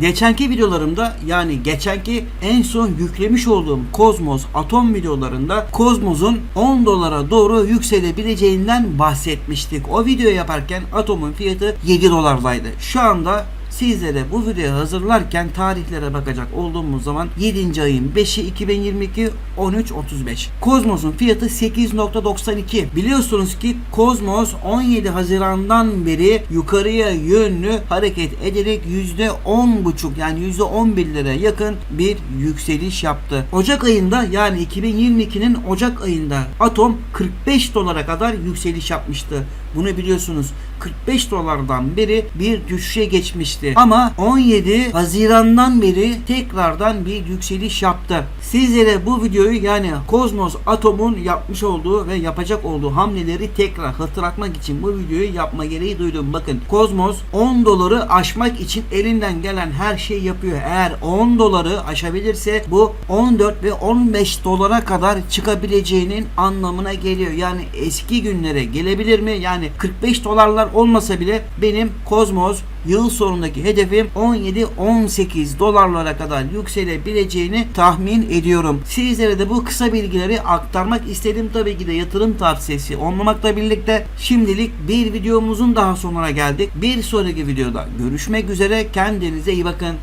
Geçenki videolarımda yani geçenki en son yüklemiş olduğum Kozmos atom videolarında Kozmos'un 10 dolara doğru yükselebileceğinden bahsetmiştik. O video yaparken atomun fiyatı 7 dolardaydı. Şu anda Sizlere bu videoyu hazırlarken tarihlere bakacak olduğumuz zaman 7. ayın 5'i 2022 13.35. Kozmos'un fiyatı 8.92. Biliyorsunuz ki Kozmos 17 Haziran'dan beri yukarıya yönlü hareket ederek %10.5 yani %11'lere yakın bir yükseliş yaptı. Ocak ayında yani 2022'nin Ocak ayında atom 45 dolara kadar yükseliş yapmıştı. Bunu biliyorsunuz 45 dolardan beri bir düşüşe geçmişti. Ama 17 Haziran'dan beri tekrardan bir yükseliş yaptı. Sizlere bu videoyu yani Kozmos Atom'un yapmış olduğu ve yapacak olduğu hamleleri tekrar hatırlatmak için bu videoyu yapma gereği duydum. Bakın Kozmos 10 doları aşmak için elinden gelen her şeyi yapıyor. Eğer 10 doları aşabilirse bu 14 ve 15 dolara kadar çıkabileceğinin anlamına geliyor. Yani eski günlere gelebilir mi? Yani 45 dolarlar olmasa bile benim Kozmos yıl sonundaki hedefim 17-18 dolarlara kadar yükselebileceğini tahmin ediyorum. Sizlere de bu kısa bilgileri aktarmak istedim. Tabii ki de yatırım tavsiyesi olmamakla birlikte şimdilik bir videomuzun daha sonuna geldik. Bir sonraki videoda görüşmek üzere. Kendinize iyi bakın.